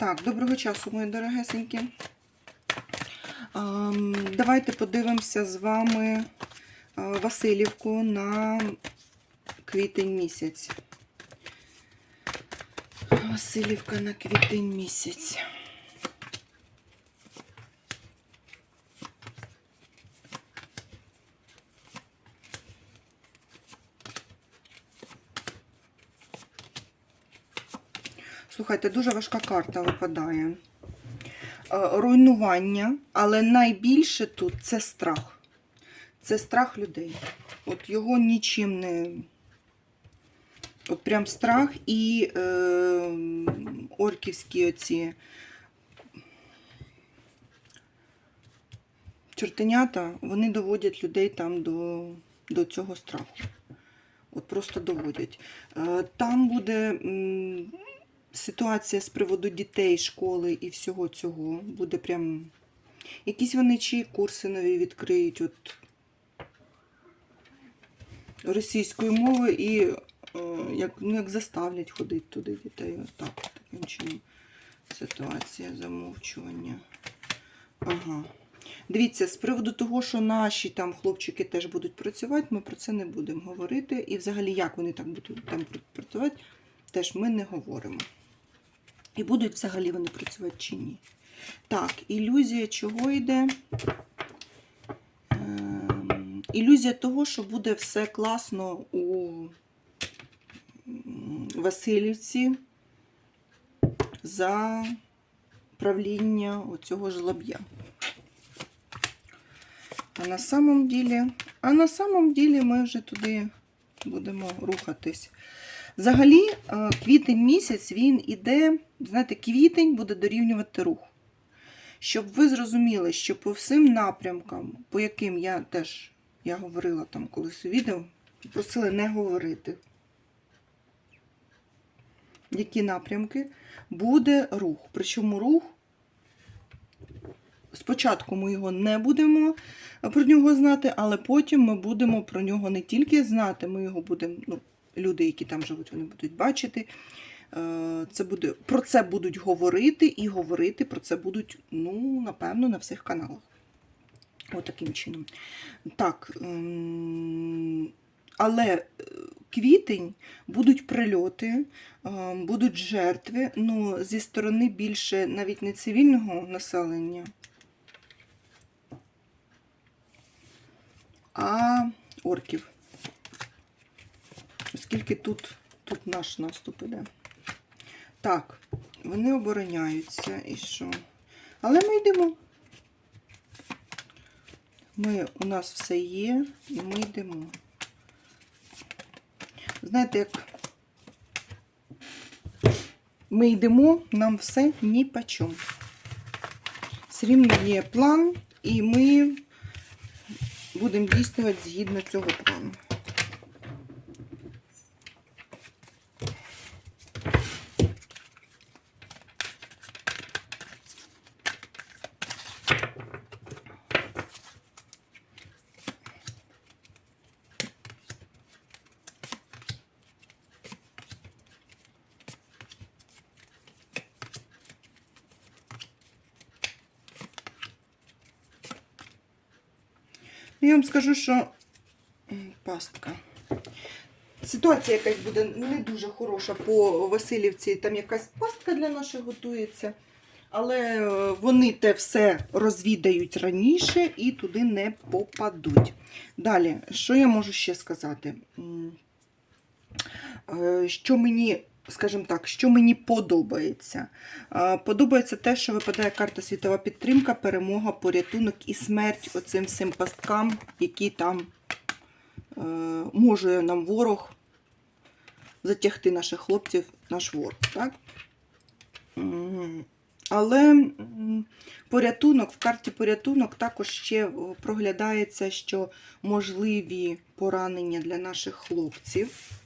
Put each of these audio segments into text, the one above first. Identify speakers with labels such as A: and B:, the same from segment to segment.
A: Так, доброго часу, мої дорогесенькі. Давайте подивимося з вами а, Васильівку на квітень місяць. Васильівка на квітень місяць. Слухайте, дуже важка карта випадає. Е, Руйнування, але найбільше тут це страх. Це страх людей. От його нічим не. От прям страх і е, орківські оці чортенята, вони доводять людей там до, до цього страху. От просто доводять. Е, там буде. Ситуація з приводу дітей, школи і всього цього буде прям. Якісь вони чи курси нові відкриють от російської мови і е, як, ну, як заставлять ходити туди дітей. От так, от таким чином. Ситуація замовчування. Ага. Дивіться, з приводу того, що наші там хлопчики теж будуть працювати, ми про це не будемо говорити. І взагалі, як вони так будуть там працювати, теж ми не говоримо. І будуть взагалі вони працювати чи ні. Так, ілюзія чого йде? Ем, Ілюзія того, що буде все класно у Васильівці за правління оцього жлоб'я. А на самом ділі, а на самом ділі ми вже туди будемо рухатись. Взагалі, е, квітень місяць він іде, знаєте, квітень буде дорівнювати рух. Щоб ви зрозуміли, що по всім напрямкам, по яким я теж я говорила там колись у відео, просили не говорити, які напрямки, буде рух. Причому рух, спочатку ми його не будемо про нього знати, але потім ми будемо про нього не тільки знати, ми його будемо, ну, люди, які там живуть, вони будуть бачити. Е, Це буде, про це будуть говорити, і говорити про це будуть, ну, напевно, на всіх каналах. Отаким чином. Так. ем, Але е, квітень будуть прильоти, е, будуть жертви, ну, зі сторони більше навіть не цивільного населення, а орків. Оскільки тут, тут наш наступ іде. Так, вони обороняються і що? Але ми йдемо. Ми, у нас все є, і ми йдемо. Знаєте, як ми йдемо, нам все ні по чому. Все рівно є план, і ми будемо дійствувати згідно цього плану. Я вам скажу, що пастка. Ситуація якась буде не дуже хороша по Васильівці. Там якась пастка для наших готується. Але е, вони те все розвідають раніше і туди не попадуть. Далі, що я можу ще сказати? Е, Що мені, скажімо так, що мені подобається? Подобається те, що випадає карта світова підтримка, перемога, порятунок і смерть оцим всім пасткам, які там е, може нам ворог затягти наших хлопців, наш ворог. Так? Але порятунок, в карті порятунок також ще е, проглядається, що можливі поранення для наших хлопців.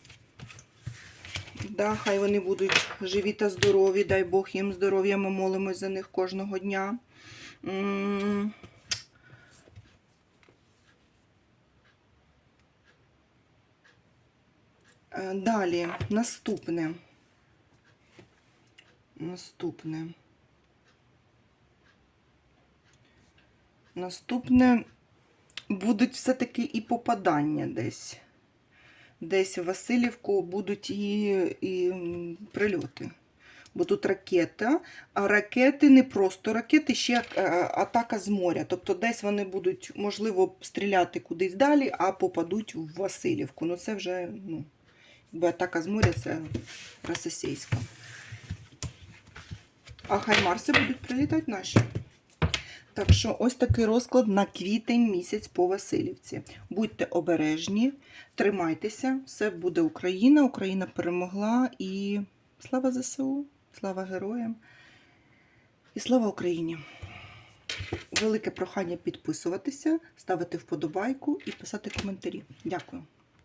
A: Да, Хай вони будуть живі та здорові, дай Бог їм здоров'я, ми молимось за них кожного дня. Е, далі, наступне. Наступне. Наступне будуть все-таки і попадання десь. Десь в Васильівку будуть і, і прильоти. Бо тут ракета, а ракети не просто ракети, ще е, атака з моря. Тобто десь вони будуть, можливо, стріляти кудись далі, а попадуть в Васильівку. Ну це вже, ну, якби атака з моря це російська. А хаймарси будуть прилітати наші. Так що ось такий розклад на квітень місяць по Васильівці. Будьте обережні, тримайтеся, все буде Україна. Україна перемогла і слава ЗСУ, слава героям і слава Україні. Велике прохання підписуватися, ставити вподобайку і писати коментарі. Дякую.